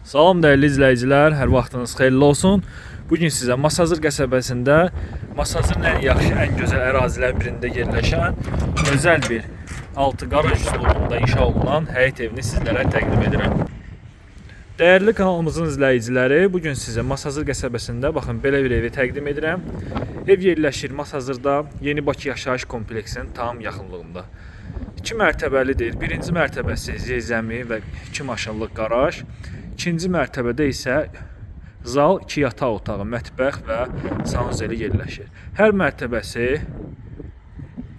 Salam dəyərli izləyicilər, hər vaxtınız xeyirli olsun. Bu gün sizə Masazır qəsəbəsində Masazırın ən yaxşı, ən gözəl ərazilərin birində yerləşən gözəl bir altı qaraj üslubunda inşa olunan həyət evini sizlərə təqdim edirəm. Dəyərli kanalımızın izləyiciləri, bu gün sizə Masazır qəsəbəsində baxın belə bir evi təqdim edirəm. Ev yerləşir Masazırda, Yeni Bakı yaşayış kompleksinin tam yaxınlığında. 2 mərtəbəlidir. Birinci mərtəbəsi zirzəmi və 2 maşınlıq qaraj. İkinci mərtəbədə isə zal, 2 yataq otağı, mətbəx və sanuzeli yerləşir. Hər mərtəbəsi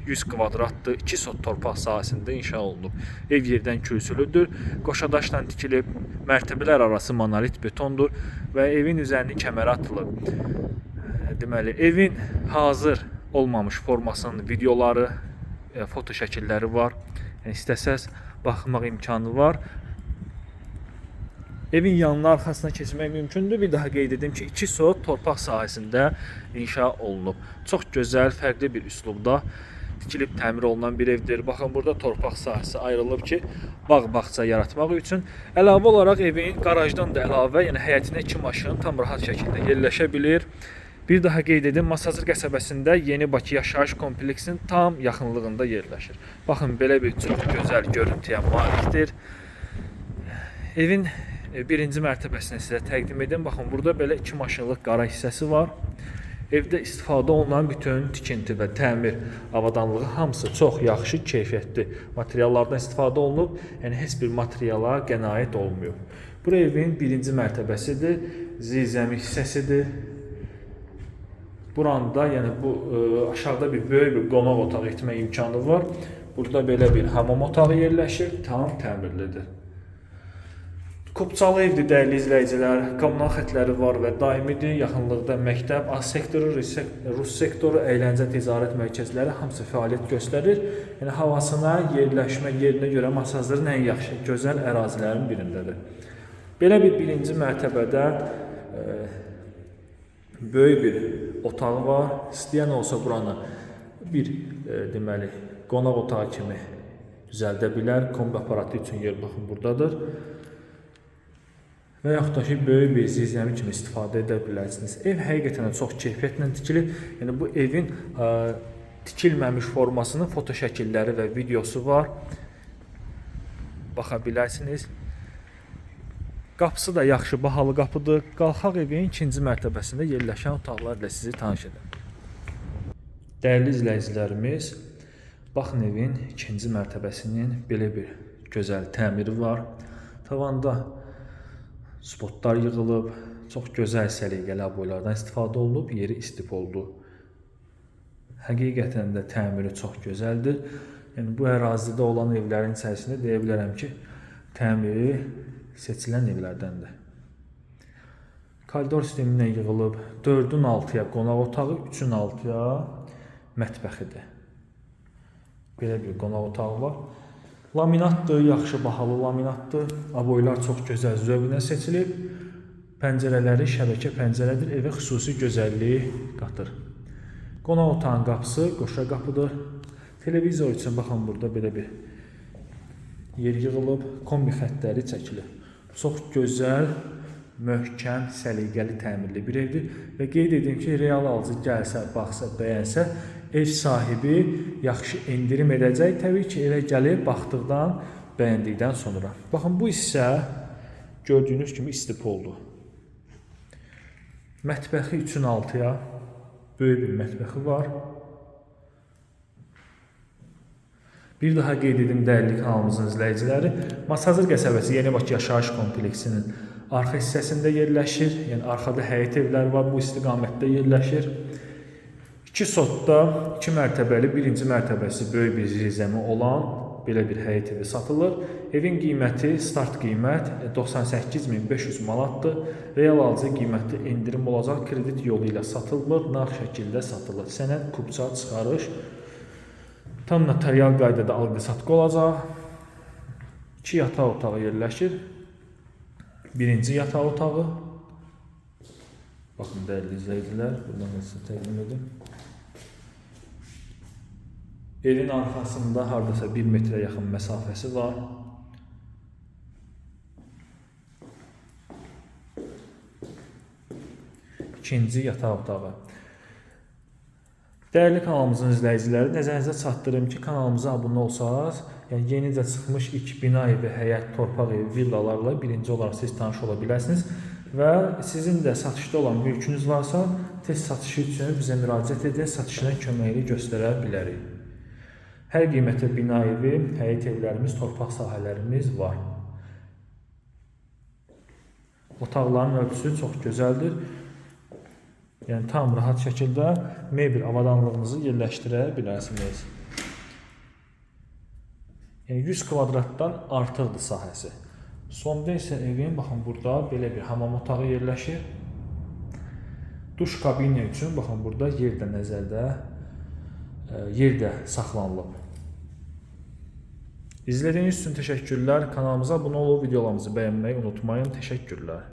100 kvadratdır, 2 sot torpaq sahəsində inşa olunub. Ev yerdən kürsülüdür, qoşadaşla tikilib, mərtəbələr arası monolit betondur və evin üzərinə kəmər atılıb. Deməli, evin hazır olmamış formasının videoları, e, foto şəkilləri var. Yəni istəsəz baxmaq imkanı var. Evin yanına arxasına keçmək mümkündür. Bir daha qeyd edim ki, 2 sot torpaq sahəsində inşa olunub. Çox gözəl, fərqli bir üslubda tikilib təmir olunan bir evdir. Baxın burada torpaq sahəsi ayrılıb ki, bağ-bağça yaratmaq üçün. Əlavə olaraq evin qarajdan da əlavə, yəni həyətinə 2 maşın tam rahat şəkildə yerləşə bilir. Bir daha qeyd edim, Masazır qəsəbəsində Yeni Bakı yaşayış kompleksinin tam yaxınlığında yerləşir. Baxın belə bir çox gözəl görüntüyə malikdir. Evin birinci mərtəbəsini sizə təqdim edim. Baxın, burada belə iki maşınlıq qara hissəsi var. Evdə istifadə olunan bütün tikinti və təmir avadanlığı hamısı çox yaxşı, keyfiyyətli materiallardan istifadə olunub. Yəni heç bir materiala qənaət olmuyor. Bu evin birinci mərtəbəsidir, zirzəmi hissəsidir. Buranda, yəni bu ə, aşağıda bir böyük bir qonaq otağı etmək imkanı var. Burada belə bir hamam otağı yerləşir, tam təmirlidir. Kopçalı evdir dəyərli izləyicilər. Kommunal xətləri var və daimidir. Yaxınlıqda məktəb, az sektoru, rus sek- rus sektoru, əyləncə ticarət mərkəzləri hamısı fəaliyyət göstərir. Yəni havasına, yerləşmə yerinə görə Masazırın ən yaxşı, gözəl ərazilərin birindədir. Belə bir birinci mərtəbədə e, böyük bir otağı var. İstəyən olsa buranı bir e, deməli qonaq otağı kimi düzəldə bilər. Kombi aparatı üçün yer baxın burdadır. Və yaxud da ki, böyük bir zirzəmi kimi istifadə edə bilərsiniz. Ev həqiqətən də çox keyfiyyətlə tikilib. Yəni bu evin ə, tikilməmiş formasının foto şəkilləri və videosu var. Baxa bilərsiniz. Qapısı da yaxşı, bahalı qapıdır. Qalxaq evin ikinci mərtəbəsində yerləşən otaqlarla sizi tanış edim. Dəyərli izləyicilərimiz, baxın evin ikinci mərtəbəsinin belə bir gözəl təmiri var. Tavanda spotlar yığılıb, çox gözəl səliqəli aboylardan istifadə olunub, yeri istif oldu. Həqiqətən də təmiri çox gözəldir. Yəni bu ərazidə olan evlərin içərisində deyə bilərəm ki, təmiri seçilən evlərdəndir. Koridor sistemi ilə yığılıb, 4-ün 6-ya qonaq otağı, 3-ün 6-ya mətbəxidir. Belə bir qonaq otağı var. Laminatdır, yaxşı bahalı laminatdır. Aboylar çox gözəl zövqlə seçilib. Pəncərələri şəbəkə pəncərədir. Evə xüsusi gözəllik qatır. Qonaq otağının qapısı qoşa qapıdır. Televizor üçün baxın burada belə bir yer yığılıb, kombi xəttləri çəkilib. Çox gözəl, möhkəm, səliqəli təmirli bir evdir və qeyd edim ki, real alıcı gəlsə, baxsa, bəyənsə, ev sahibi yaxşı endirim edəcək. Təbii ki, evə gəlib baxdıqdan, bəyəndikdən sonra. Baxın bu hissə gördüyünüz kimi istif oldu. Mətbəxi 3-ün 6-ya böyük bir mətbəxi var. Bir daha qeyd edim dəyərli kanalımızın izləyiciləri, Masazır qəsəbəsi Yeni Bakı yaşayış kompleksinin arxa hissəsində yerləşir. Yəni arxada həyət evləri var, bu istiqamətdə yerləşir. 2 sotda 2 mərtəbəli, birinci mərtəbəsi böyük bir zirzəmi olan belə bir həyət evi satılır. Evin qiyməti, start qiymət 98500 manatdır. Real alıcı qiyməti endirim olacaq, kredit yolu ilə satılmır, nağd şəkildə satılır. Sənəd, kubça, çıxarış tam notarial qaydada alqı-satqı olacaq. 2 yataq otağı yerləşir. Birinci yataq otağı. Baxın dəyərli izləyicilər, buradan da sizə təqdim edim. Evin arxasında hardasa 1 metrə yaxın məsafəsi var. ikinci yataq otağı. Dəyərli kanalımızın izləyiciləri, nəzərinizə çatdırım ki, kanalımıza abunə olsanız, yəni yenicə çıxmış ilk bina evi, həyət, torpaq evi, villalarla birinci olaraq siz tanış ola bilərsiniz və sizin də satışda olan mülkünüz varsa, tez satışı üçün bizə müraciət edin, satışına köməkli göstərə bilərik. Hər qiymətə bina evi, həyət evlərimiz, torpaq sahələrimiz var. Otaqların ölçüsü çox gözəldir. Yəni tam rahat şəkildə mebel avadanlığınızı yerləşdirə bilərsiniz. Yəni 100 kvadratdan artıqdır sahəsi. Sonda isə evin baxın burada belə bir hamam otağı yerləşir. Duş kabini üçün baxın burada yer də nəzərdə e, yer də saxlanılıb. İzlədiyiniz üçün təşəkkürlər. Kanalımıza abunə olub videolarımızı bəyənməyi unutmayın. Təşəkkürlər.